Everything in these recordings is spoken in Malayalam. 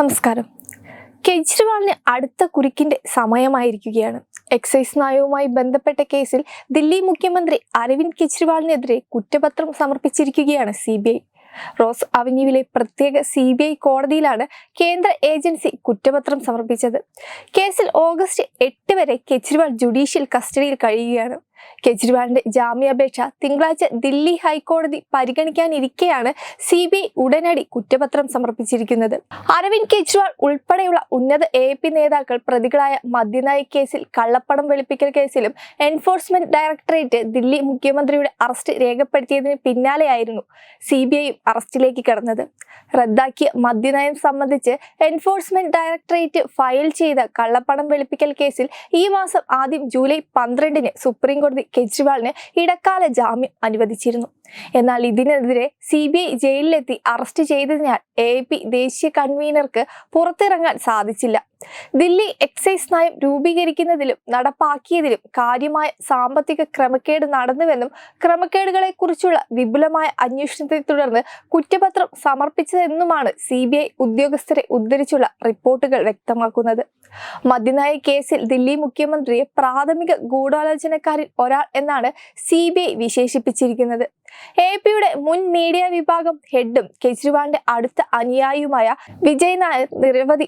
നമസ്കാരം. കെജ്രിവാളിന് അടുത്ത കുരുക്കിന്റെ സമയമായിരിക്കുകയാണ്. എക്സൈസ് നയവുമായി ബന്ധപ്പെട്ട കേസിൽ ദില്ലി മുഖ്യമന്ത്രി അരവിന്ദ് കെജ്രിവാളിനെതിരെ കുറ്റപത്രം സമർപ്പിച്ചിരിക്കുകയാണ് സി ബി ഐ. റോസ് അവന്യൂവിലെ പ്രത്യേക സി ബി ഐ കോടതിയിലാണ് കേന്ദ്ര ഏജൻസി കുറ്റപത്രം സമർപ്പിച്ചത്. കേസിൽ ഓഗസ്റ്റ് എട്ട് വരെ കെജ്രിവാൾ ജുഡീഷ്യൽ കസ്റ്റഡിയിൽ കഴിയുകയാണ്. കെജ്രിവാളിന്റെ ജാമ്യാപേക്ഷ തിങ്കളാഴ്ച ദില്ലി ഹൈക്കോടതി പരിഗണിക്കാനിരിക്കെയാണ് സി ബി ഉടനടി കുറ്റപത്രം സമർപ്പിച്ചിരിക്കുന്നത്. അരവിന്ദ് കെജ്രിവാൾ ഉൾപ്പെടെയുള്ള ഉന്നത എ പി നേതാക്കൾ പ്രതികളായ മദ്യനയ കേസിൽ കള്ളപ്പണം വെളുപ്പിക്കൽ കേസിലും എൻഫോഴ്സ്മെന്റ് ഡയറക്ടറേറ്റ് ദില്ലി മുഖ്യമന്ത്രിയുടെ അറസ്റ്റ് രേഖപ്പെടുത്തിയതിന് പിന്നാലെയായിരുന്നു സി ബി ഐയും അറസ്റ്റിലേക്ക് കടന്നത്. റദ്ദാക്കിയ മദ്യനയം സംബന്ധിച്ച് എൻഫോഴ്സ്മെന്റ് ഡയറക്ടറേറ്റ് ഫയൽ ചെയ്ത കള്ളപ്പണം വെളുപ്പിക്കൽ കേസിൽ ഈ മാസം ആദ്യം ജൂലൈ പന്ത്രണ്ടിന് സുപ്രീം കോടതി കെജ്രിവാളിന് ഇടക്കാല ജാമ്യം അനുവദിച്ചിരുന്നു. എന്നാൽ ഇതിനെതിരെ സി ബി ഐ ജയിലിലെത്തി അറസ്റ്റ് ചെയ്തതിനാൽ എ പി ദേശീയ കൺവീനർക്ക് പുറത്തിറങ്ങാൻ സാധിച്ചില്ല. ദില്ലി എക്സൈസ് നയം രൂപീകരിക്കുന്നതിലും നടപ്പാക്കിയതിലും കാര്യമായ സാമ്പത്തിക ക്രമക്കേട് നടന്നുവെന്നും ക്രമക്കേടുകളെ കുറിച്ചുള്ള വിപുലമായ അന്വേഷണത്തെ തുടർന്ന് കുറ്റപത്രം സമർപ്പിച്ചതെന്നുമാണ് സി ബി ഐ ഉദ്യോഗസ്ഥരെ ഉദ്ധരിച്ചുള്ള റിപ്പോർട്ടുകൾ വ്യക്തമാക്കുന്നത്. മദ്യനയ കേസിൽ ദില്ലി മുഖ്യമന്ത്രിയെ പ്രാഥമിക ഗൂഢാലോചനക്കാരിൽ ഒരാൾ എന്നാണ് സി ബി ഐ വിശേഷിപ്പിച്ചിരിക്കുന്നത്. എ പിയുടെ മുൻ മീഡിയ വിഭാഗം ഹെഡും കെജ്രിവാളിന്റെ അടുത്ത അനുയായിയുമായ വിജയ് നായർ നിരവധി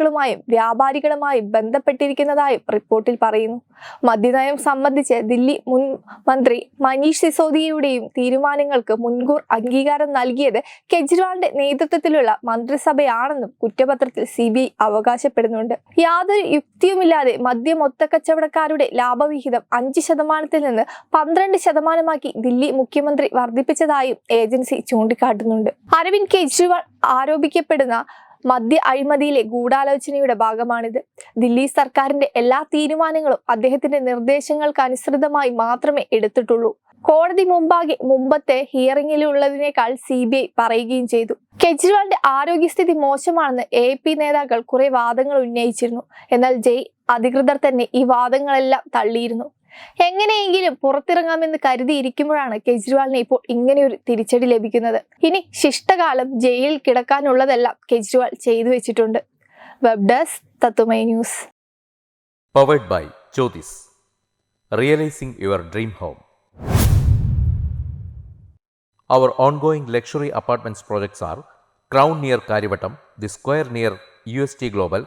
മദ്യനിർമ്മാതാക്കളുമായും വ്യാപാരികളുമായും ബന്ധപ്പെട്ടിരിക്കുന്നതായും റിപ്പോർട്ടിൽ പറയുന്നു. മദ്യനയം സംബന്ധിച്ച് ദില്ലി മുൻ മന്ത്രി മനീഷ് സിസോദിയയുടെയും തീരുമാനങ്ങൾക്ക് മുൻകൂർ അംഗീകാരം നൽകിയത് കെജ്രിവാളിന്റെ നേതൃത്വത്തിലുള്ള മന്ത്രിസഭയാണെന്നും കുറ്റപത്രത്തിൽ സി ബി ഐ അവകാശപ്പെടുന്നുണ്ട്. യാതൊരു യുക്തിയുമില്ലാതെ മദ്യ മൊത്തക്കച്ചവടക്കാരുടെ ലാഭവിഹിതം അഞ്ച് ശതമാനത്തിൽ നിന്ന് പന്ത്രണ്ട് ശതമാനമാക്കി ദില്ലി മുഖ്യമന്ത്രി വർദ്ധിപ്പിച്ചതായും ഏജൻസി ചൂണ്ടിക്കാട്ടുന്നുണ്ട്. അരവിന്ദ് കെജ്രിവാൾ ആരോപിക്കപ്പെടുന്ന മദ്യ അഴിമതിയിലെ ഗൂഢാലോചനയുടെ ഭാഗമാണിത്. ദില്ലി സർക്കാരിന്റെ എല്ലാ തീരുമാനങ്ങളും അദ്ദേഹത്തിന്റെ നിർദ്ദേശങ്ങൾക്ക് അനുസൃതമായി മാത്രമേ എടുത്തിട്ടുള്ളൂ. കോടതി മുമ്പാകെ മുമ്പത്തെ ഹിയറിംഗിലുള്ളതിനേക്കാൾ സി ബി ഐ പറയുകയും ചെയ്തു. കെജ്രിവാളിന്റെ ആരോഗ്യസ്ഥിതി മോശമാണെന്ന് എ പി നേതാക്കൾ കുറെ വാദങ്ങൾ ഉന്നയിച്ചിരുന്നു. എന്നാൽ ജയ് അധികൃതർ തന്നെ ഈ വാദങ്ങളെല്ലാം തള്ളിയിരുന്നു. എങ്ങനെയെങ്കിലും പുറത്തിറങ്ങാമെന്ന് കരുതിയിരിക്കുമ്പോഴാണ് കെജ്രിവാളിന് ഇപ്പോൾ ഇങ്ങനെ ഒരു തിരിച്ചടി ലഭിക്കുന്നത്. ഇനി ശിഷ്ടകാലം ജയിലിൽ കിടക്കാനുള്ളതെല്ലാം കെജ്രിവാൾ ചെയ്തു വെച്ചിട്ടുണ്ട്. വെബ് ഡെസ്ക് തത്തുമൈ news powered by Jyothis realising your dream home luxury apartments projects are Crown near Kariavattom the Square near U S T Global